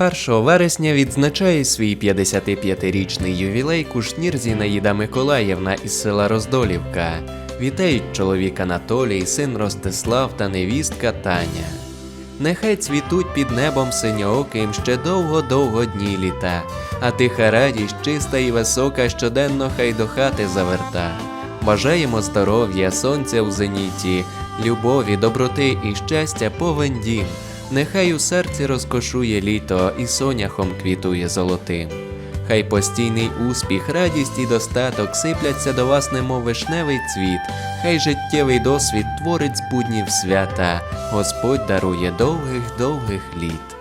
1 вересня відзначає свій 55-річний ювілей кушнір Зінаїда Миколаївна із села Роздолівка. Вітають чоловік Анатолій, син Ростислав та невістка Таня. Нехай цвітуть під небом синьооким ще довго-довго дні літа, а тиха радість чиста і висока щоденно хай до хати заверта. Бажаємо здоров'я, сонця в зеніті, любові, доброти і щастя повен дім. Нехай у серці розкошує літо і соняхом квітує золотим. Хай постійний успіх, радість і достаток сипляться до вас, немов вишневий цвіт, хай життєвий досвід творить з буднів свята, Господь дарує довгих довгих літ.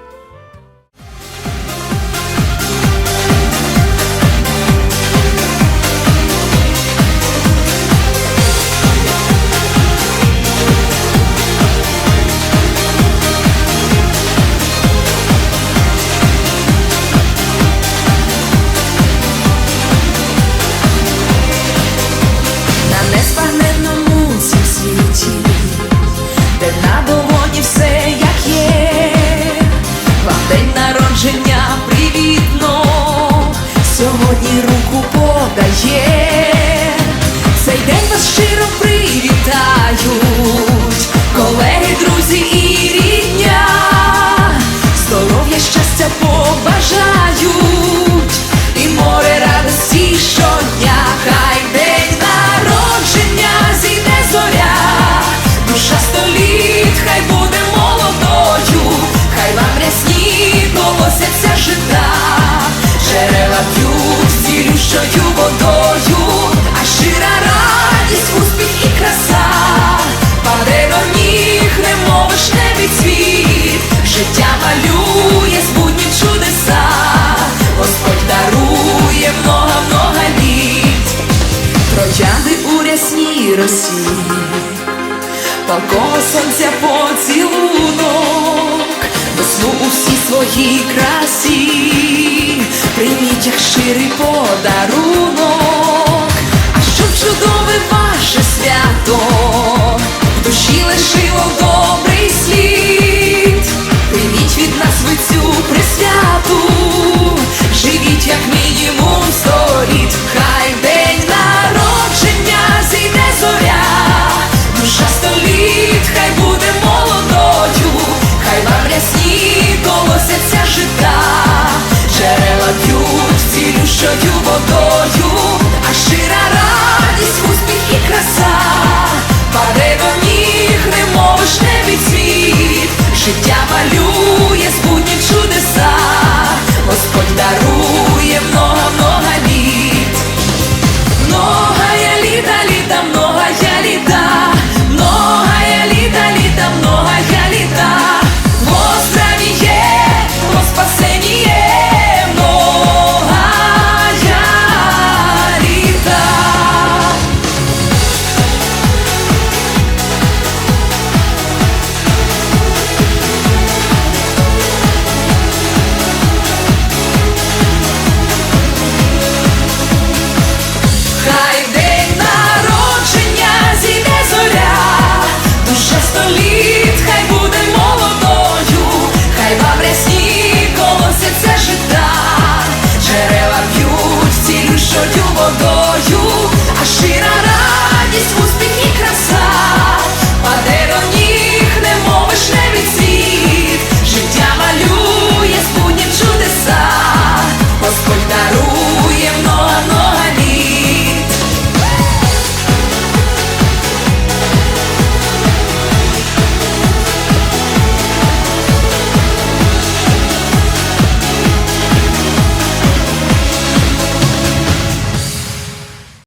Вишневий цвіт, життя малює з буднів чудеса, Господь дарує много-много літ, троянди у рясній росі, палкого сонця поцілунок, весну у всій своїй красі, прийміть як щирий подарунок, а щоб чудове ваше свято, в душі лишило чистою водою, а шира.